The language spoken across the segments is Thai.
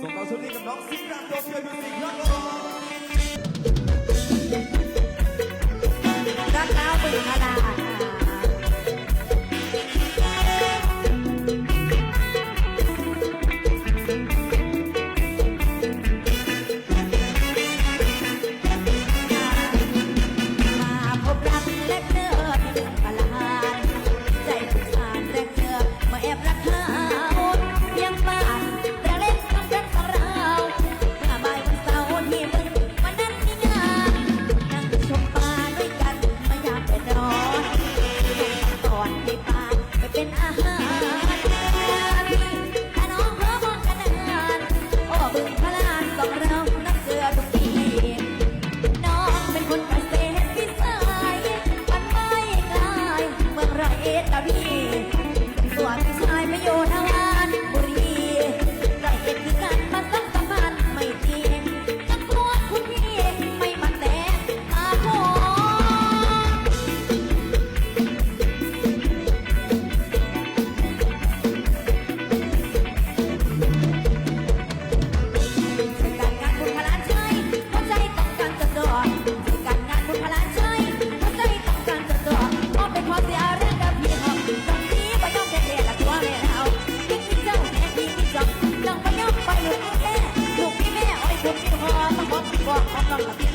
Sommer solide Maxi-Platte, auf der Musik, Jango! Bye.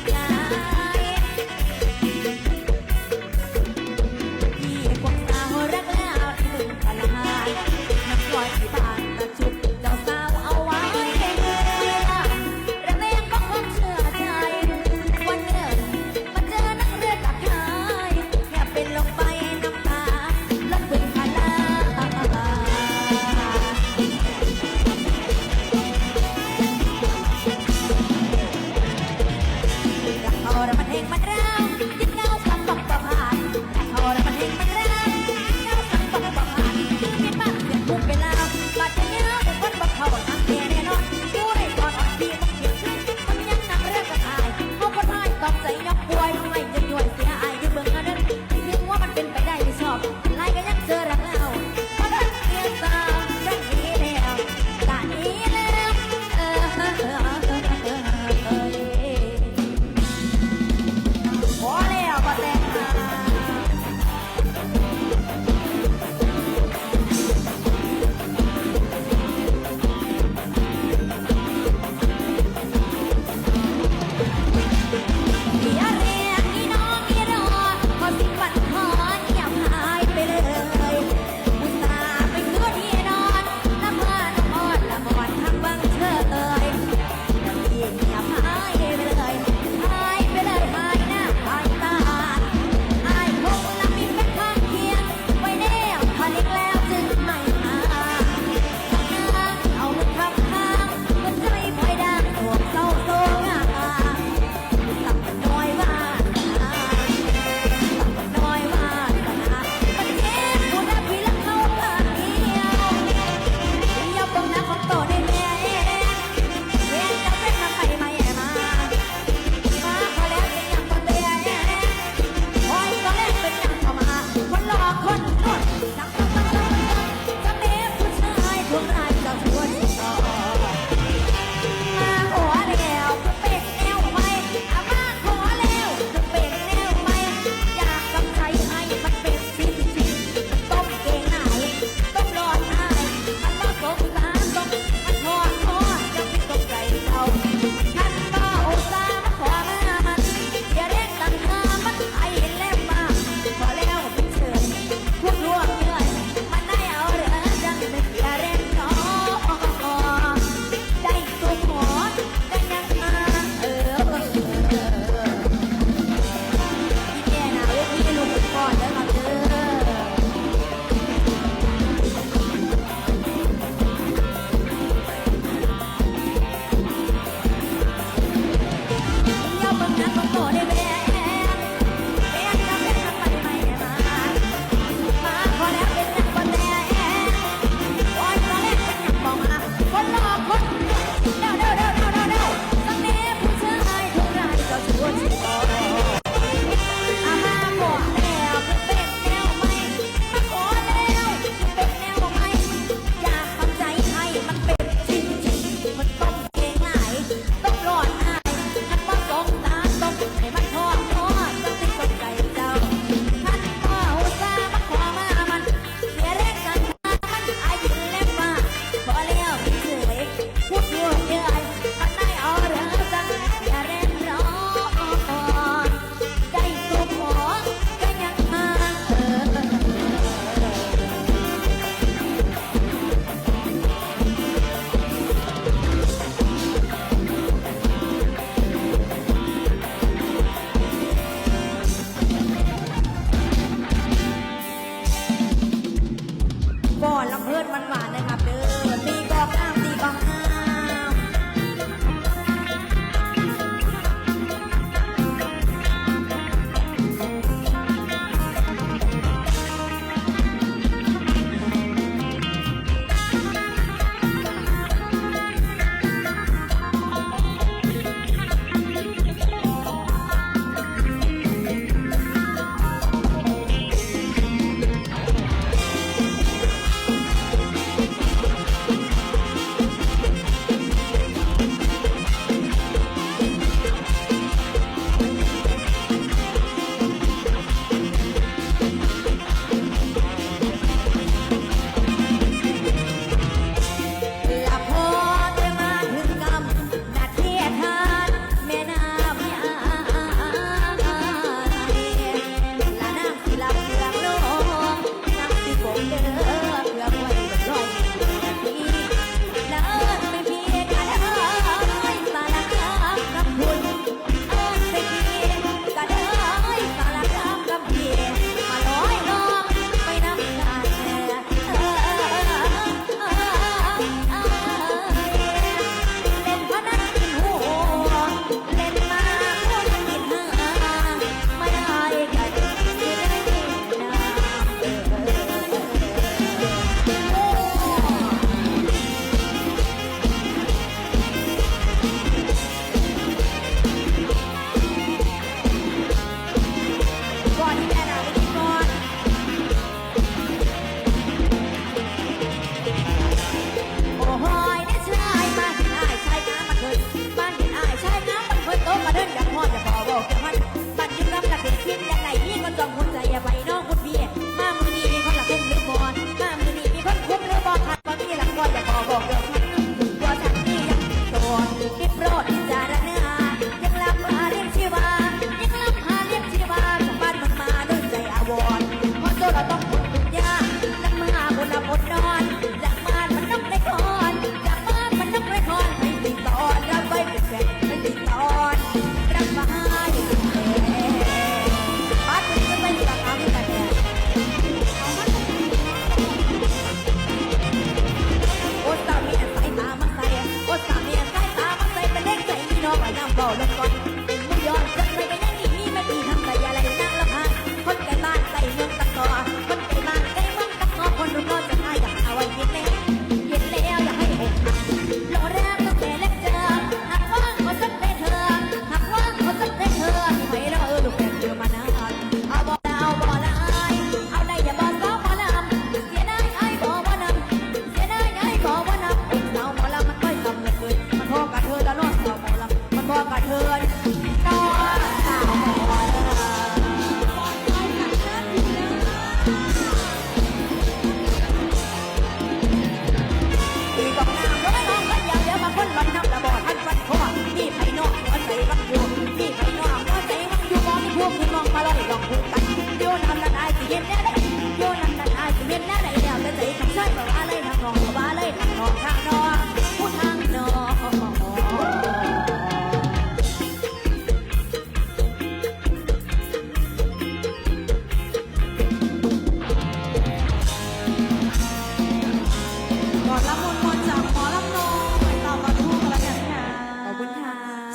โยนำนั้นอาสิเย็นน่เลโยนำนั้นอาสิเย็นแน่เลยแล้วแต่ใจคำใช้บอกอะไรทางนองบอกอะไรทางนองทางนองพูดทางนอง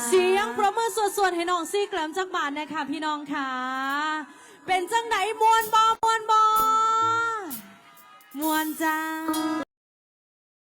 เสียงประมือสวดๆให้น้องซี่แกลมจากบานนะคะพี่น้องค่ะ เป็นจังไหนมวนบอมวนบอมวนจ้า